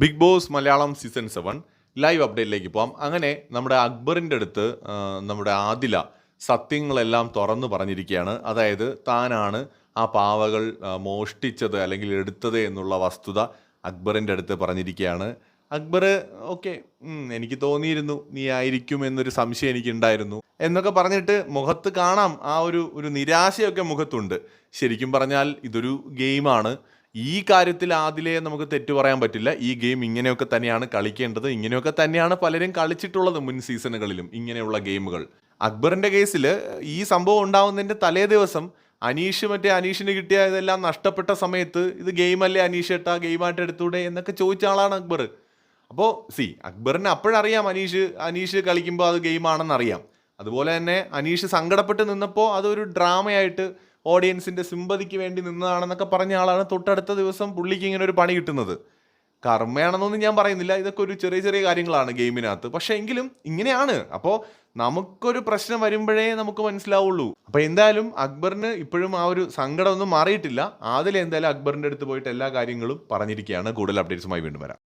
Big Boss Malayalam season seven live അപ്ഡേറ്റിലേക്ക് പോകാം അങ്ങനെ നമ്മുടെ അക്ബറിന്റെ അടുത്ത് നമ്മുടെ ആദില സത്യങ്ങളെല്ലാം തുറന്നു പറഞ്ഞിരിക്കുകയാണ്. അതായത് താനാണ് ആ പാവകൾ മോഷ്ടിച്ചത് അല്ലെങ്കിൽ എടുത്തത് എന്നുള്ള വസ്തുത അക്ബറിന്റെ അടുത്ത് പറഞ്ഞിരിക്കുകയാണ്. അക്ബർ ഓക്കെ എനിക്ക് തോന്നിയിരുന്നു നീ ആയിരിക്കും എന്നൊരു സംശയം എനിക്കുണ്ടായിരുന്നു എന്നൊക്കെ പറഞ്ഞിട്ട് മുഖത്ത് കാണാം ആ ഒരു ഒരു നിരാശയൊക്കെ മുഖത്തുണ്ട്. ശരിക്കും പറഞ്ഞാൽ ഇതൊരു ഗെയിമാണ്. ഈ കാര്യത്തിൽ ആദിലേ നമുക്ക് തെറ്റു പറയാൻ പറ്റില്ല. ഈ ഗെയിം ഇങ്ങനെയൊക്കെ തന്നെയാണ് കളിക്കേണ്ടത്. ഇങ്ങനെയൊക്കെ തന്നെയാണ് പലരും കളിച്ചിട്ടുള്ളത് മുൻ സീസണുകളിലും ഇങ്ങനെയുള്ള ഗെയിമുകൾ. അക്ബറിന്റെ കേസിൽ ഈ സംഭവം ഉണ്ടാവുന്നതിന്റെ തലേ ദിവസം അനീഷ് മറ്റേ അനീഷിന് കിട്ടിയ ഇതെല്ലാം നഷ്ടപ്പെട്ട സമയത്ത് ഇത് ഗെയിമല്ലേ അനീഷ് ഏട്ടാ ഗെയിമായിട്ട് എടുത്തൂടെ എന്നൊക്കെ ചോദിച്ച ആളാണ് അക്ബർ. അപ്പോൾ സി അക്ബറിന് അപ്പോഴറിയാം അനീഷ് അനീഷ് കളിക്കുമ്പോൾ അത് ഗെയിമാണെന്ന് അറിയാം അതുപോലെ തന്നെ അനീഷ് സങ്കടപ്പെട്ട് നിന്നപ്പോൾ അതൊരു ഡ്രാമയായിട്ട് ഓഡിയൻസിന്റെ സിമ്പതിക്ക് വേണ്ടി നിന്നതാണെന്നൊക്കെ പറഞ്ഞ ആളാണ് തൊട്ടടുത്ത ദിവസം പുള്ളിക്ക് ഇങ്ങനെ ഒരു പണി കിട്ടുന്നത്. കർമ്മയാണെന്നൊന്നും ഞാൻ പറയുന്നില്ല. ഇതൊക്കെ ഒരു ചെറിയ ചെറിയ കാര്യങ്ങളാണ് ഗെയിമിനകത്ത്. പക്ഷേ എങ്കിലും ഇങ്ങനെയാണ്. അപ്പോൾ നമുക്കൊരു പ്രശ്നം വരുമ്പോഴേ നമുക്ക് മനസ്സിലാവുള്ളൂ. അപ്പോൾ എന്തായാലും അക്ബറിന് ഇപ്പോഴും ആ ഒരു സങ്കടമൊന്നും മാറിയിട്ടില്ല. ആദ്യം എന്തായാലും അക്ബറിന്റെ അടുത്ത് പോയിട്ട് എല്ലാ കാര്യങ്ങളും പറഞ്ഞിരിക്കുകയാണ്. കൂടുതൽ അപ്ഡേറ്റ്സുമായി വീണ്ടും വരാം.